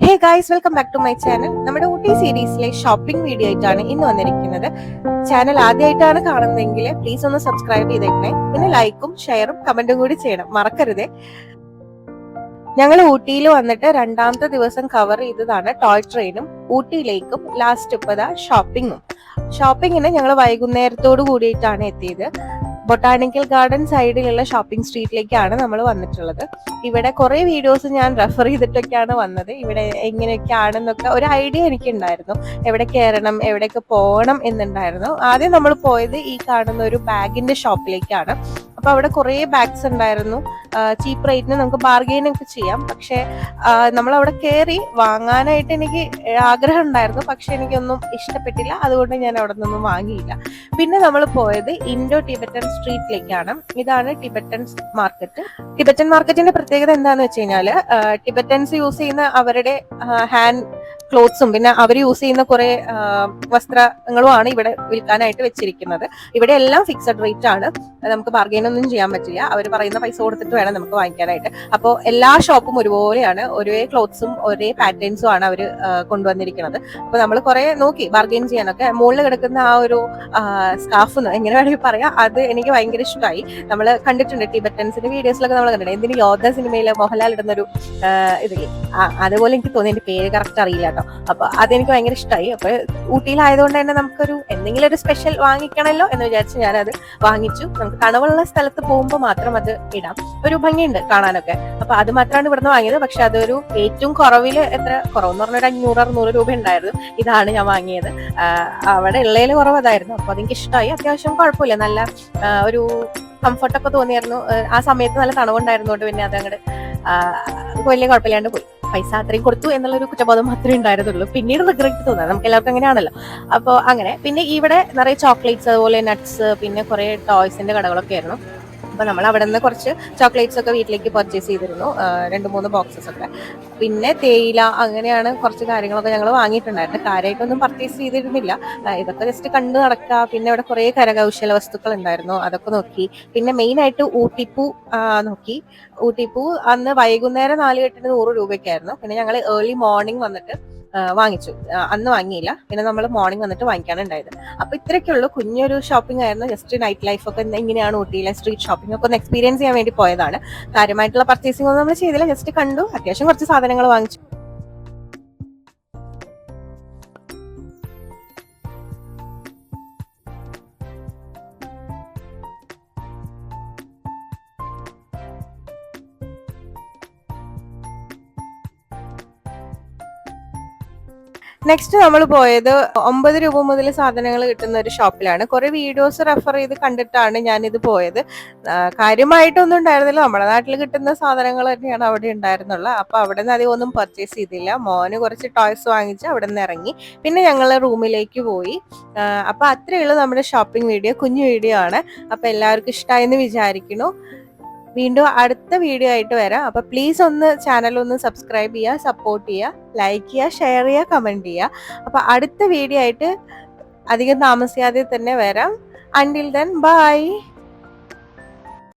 Hey guys welcome back to my channel നമ്മുടെ ഊട്ടി സീരീസിലെ shopping video ആയിട്ടാണ് ഇന്ന് വന്നിരിക്കുന്നത്. ചാനൽ ആദ്യമായിട്ടാണ് കാണുന്നതെങ്കിൽ പ്ലീസ് ഒന്ന് സബ്സ്ക്രൈബ് ചെയ്തേക്കണേ. പിന്നെ ലൈക്കും ഷെയറും കമന്റും കൂടി ചെയ്യണം. മറക്കരുതേ. ഞങ്ങൾ ഊട്ടിയിൽ വന്നിട്ട് രണ്ടാമത്തെ ദിവസം കവർ ചെയ്തതാണ് ടോയ് ട്രെയിനും ഊട്ടിയിലേക്കും ലാസ്റ്റ് ഇപ്പതാ ഷോപ്പിങ്ങും ഷോപ്പിങ്ങിന് ഞങ്ങൾ വൈകുന്നേരത്തോട് കൂടിയിട്ടാണ് എത്തിയത്. ബൊട്ടാണിക്കൽ ഗാർഡൻ സൈഡിലുള്ള ഷോപ്പിംഗ് സ്ട്രീറ്റിലേക്കാണ് നമ്മൾ വന്നിട്ടുള്ളത്. ഇവിടെ കുറെ വീഡിയോസ് ഞാൻ റെഫർ ചെയ്തിട്ടൊക്കെയാണ് വന്നത്. ഇവിടെ എങ്ങനെയൊക്കെയാണെന്നൊക്കെ ഒരു ഐഡിയ എനിക്ക് ഉണ്ടായിരുന്നു എവിടെ കയറണം എവിടെയൊക്കെ പോകണം എന്നുണ്ടായിരുന്നു. ആദ്യം നമ്മൾ പോയത് ഈ കാണുന്ന ഒരു ബാഗിന്റെ ഷോപ്പിലേക്കാണ് അപ്പൊ അവിടെ കുറെ ബാഗ്സ് ഉണ്ടായിരുന്നു. ചീപ്പ് റേറ്റിന് നമുക്ക് ബാർഗെയിൻ ഒക്കെ ചെയ്യാം. പക്ഷെ നമ്മൾ അവിടെ കയറി വാങ്ങാനായിട്ട് എനിക്ക് ആഗ്രഹം ഉണ്ടായിരുന്നു. പക്ഷെ എനിക്കൊന്നും ഇഷ്ടപ്പെട്ടില്ല. അതുകൊണ്ട് ഞാൻ അവിടെ നിന്നും വാങ്ങിയില്ല. പിന്നെ നമ്മൾ പോയത് ഇൻഡോ ടിബറ്റൻ സ്ട്രീറ്റിലേക്കാണ്. ഇതാണ് ടിബറ്റൻ മാർക്കറ്റ് ടിബറ്റൻ മാർക്കറ്റിന്റെ പ്രത്യേകത എന്താന്ന് വെച്ച് കഴിഞ്ഞാൽ ടിബറ്റൻസ് യൂസ് ചെയ്യുന്ന അവരുടെ ഹാൻഡ് ക്ലോത്ത്സും പിന്നെ അവർ യൂസ് ചെയ്യുന്ന കുറെ വസ്ത്രങ്ങളുമാണ് ഇവിടെ വിൽക്കാനായിട്ട് വെച്ചിരിക്കുന്നത്. ഇവിടെ എല്ലാം ഫിക്സഡ് റേറ്റ് ആണ്. നമുക്ക് ബാർഗെയിൻ ഒന്നും ചെയ്യാൻ പറ്റില്ല. അവർ പറയുന്ന പൈസ കൊടുത്തിട്ട് വേണം നമുക്ക് വാങ്ങിക്കാനായിട്ട്. അപ്പോൾ എല്ലാ ഷോപ്പും ഒരുപോലെയാണ്. ഒരേ ക്ലോത്ത്സും ഒരേ പാറ്റേൺസും ആണ് അവർ കൊണ്ടുവന്നിരിക്കുന്നത്. അപ്പൊ നമ്മൾ കുറെ നോക്കി ബാർഗെയിൻ ചെയ്യാനൊക്കെ. മുകളിൽ കിടക്കുന്ന ആ ഒരു സ്കാഫ് എങ്ങനെ വേണമെങ്കിൽ പറയാം. അത് എനിക്ക് ഭയങ്കര ഇഷ്ടമായി. നമ്മൾ കണ്ടിട്ടുണ്ട് ടിബറ്റൻസിന്റെ വീഡിയോസിലൊക്കെ നമ്മൾ കണ്ടിട്ടുണ്ട്. എന്തിന് യോദ്ധ സിനിമയിൽ മോഹൻലാൽ ഇടുന്ന ഒരു ഇതില്ലേ? അതുപോലെ എനിക്ക് തോന്നി. എന്റെ പേര് കറക്റ്റ് അറിയില്ല കേട്ടോ അപ്പൊ അതെനിക്ക് ഭയങ്കര ഇഷ്ടമായി അപ്പൊ ഊട്ടിയിലായതുകൊണ്ട് തന്നെ നമുക്കൊരു എന്തെങ്കിലും ഒരു സ്പെഷ്യൽ വാങ്ങിക്കണമല്ലോ എന്ന് വിചാരിച്ച് ഞാനത് വാങ്ങിച്ചു. നമുക്ക് കണവുള്ള സ്ഥലത്ത് പോകുമ്പോൾ മാത്രം അത് ഇടാം. ഒരു ഭംഗിയുണ്ട് കാണാനൊക്കെ. അപ്പൊ അത് മാത്രമാണ് ഇവിടുന്ന് വാങ്ങിയത്. പക്ഷെ അതൊരു ഏറ്റവും കുറവിൽ എത്ര? കുറവെന്ന് പറഞ്ഞ ഒരു അഞ്ഞൂറ് അറുന്നൂറ് രൂപ ഉണ്ടായിരുന്നു. ഇതാണ് ഞാൻ വാങ്ങിയത്. അവിടെ ഉള്ളതിൽ കുറവ് അതായിരുന്നു അപ്പൊ അതെനിക്ക് ഇഷ്ടമായി അത്യാവശ്യം കുഴപ്പമില്ല. നല്ല ഒരു കംഫർട്ടൊക്കെ തോന്നിയായിരുന്നു. ആ സമയത്ത് നല്ല തണവുണ്ടായിരുന്നോണ്ട് പിന്നെ അത് അങ്ങോട്ട് വലിയ കുഴപ്പമില്ലാണ്ട് പോയി. പൈസ അത്രയും കൊടുത്തു എന്നുള്ളൊരു കുറ്റബോധം മാത്രമേ ഉണ്ടായിരുന്നുള്ളൂ. പിന്നീട് റിഗ്രറ്റ് തോന്നുന്നത് നമുക്ക് എല്ലാവർക്കും അങ്ങനെയാണല്ലോ. അപ്പോൾ അങ്ങനെ. പിന്നെ ഇവിടെ നിറയെ ചോക്ലേറ്റ്സ് അതുപോലെ നട്ട്സ് പിന്നെ കുറേ ടോയ്സിന്റെ കടകളൊക്കെ ആയിരുന്നു. അപ്പൊ നമ്മൾ അവിടെ നിന്ന് കുറച്ച് ചോക്ലേറ്റ്സ് ഒക്കെ വീട്ടിലേക്ക് പർച്ചേസ് ചെയ്തിരുന്നു. രണ്ട് മൂന്ന് ബോക്സസ് ഒക്കെ. പിന്നെ തേയില അങ്ങനെയാണ് കുറച്ച് കാര്യങ്ങളൊക്കെ ഞങ്ങൾ വാങ്ങിയിട്ടുണ്ടായിരുന്നു. കാര്യമായിട്ടൊന്നും പർച്ചേസ് ചെയ്തിരുന്നില്ല. ഇതൊക്കെ ജസ്റ്റ് കണ്ടു നടക്കുക പിന്നെ ഇവിടെ കുറേ കരകൗശല വസ്തുക്കൾ ഉണ്ടായിരുന്നു അതൊക്കെ നോക്കി. പിന്നെ മെയിനായിട്ട് ഊട്ടിപ്പൂ നോക്കി. ഊട്ടിപ്പൂ അന്ന് വൈകുന്നേരം നാല് കെട്ടിന് നൂറ് രൂപയ്ക്കായിരുന്നു പിന്നെ ഞങ്ങൾ ഏർലി മോർണിംഗ് വന്നിട്ട് വാങ്ങിച്ചു. അന്ന് വാങ്ങിയില്ല. പിന്നെ നമ്മൾ മോർണിംഗ് വന്നിട്ട് വാങ്ങിക്കാണ് ഉണ്ടായത് അപ്പൊ ഇത്രയൊക്കെയുള്ളൂ കുഞ്ഞൊരു ഷോപ്പിംഗ് ആയിരുന്നു. ജസ്റ്റ് നൈറ്റ് ലൈഫ് ഒക്കെ എങ്ങനെയാണ് ഊട്ടിയിലെ സ്ട്രീറ്റ് ഷോപ്പിംഗ് ഒക്കെ ഒന്ന് എക്സ്പീരിയൻസ് ചെയ്യാൻ വേണ്ടി പോയതാണ്. കാര്യമായിട്ടുള്ള പർച്ചേസിംഗ് ഒന്നും നമ്മൾ ചെയ്തില്ല. ജസ്റ്റ് കണ്ടു. അത്യാവശ്യം കുറച്ച് സാധനങ്ങൾ വാങ്ങിച്ചു. നെക്സ്റ്റ് നമ്മൾ പോയത് ഒമ്പത് രൂപ മുതൽ സാധനങ്ങൾ കിട്ടുന്ന ഒരു ഷോപ്പിലാണ്. കുറെ വീഡിയോസ് റെഫർ ചെയ്ത് കണ്ടിട്ടാണ് ഞാൻ ഇത് പോയത് കാര്യമായിട്ടൊന്നും ഉണ്ടായിരുന്നില്ല. നമ്മുടെ നാട്ടിൽ കിട്ടുന്ന സാധനങ്ങൾ തന്നെയാണ് അവിടെ ഉണ്ടായിരുന്നുള്ളത്. അപ്പൊ അവിടെ നിന്ന് അധികം ഒന്നും പർച്ചേസ് ചെയ്തില്ല. മോന് കുറച്ച് ടോയ്സ് വാങ്ങിച്ച് അവിടെ നിന്ന് ഇറങ്ങി. പിന്നെ ഞങ്ങൾ റൂമിലേക്ക് പോയി. അപ്പൊ അത്രയുള്ള നമ്മുടെ ഷോപ്പിംഗ് വീഡിയോ കുഞ്ഞു വീഡിയോ ആണ്. അപ്പൊ എല്ലാവർക്കും ഇഷ്ടമായെന്ന് വിചാരിക്കുന്നു. വീണ്ടും അടുത്ത വീഡിയോ ആയിട്ട് വരാം. അപ്പൊ പ്ലീസ് ഒന്ന് ചാനൽ ഒന്ന് സബ്സ്ക്രൈബ് ചെയ്യുക സപ്പോർട്ട് ചെയ്യുക ലൈക്ക് ചെയ്യുക ഷെയർ ചെയ്യുക കമന്റ് ചെയ്യുക. അപ്പൊ അടുത്ത വീഡിയോ ആയിട്ട് അധികം താമസിയാതെ തന്നെ വരാം. Until then bye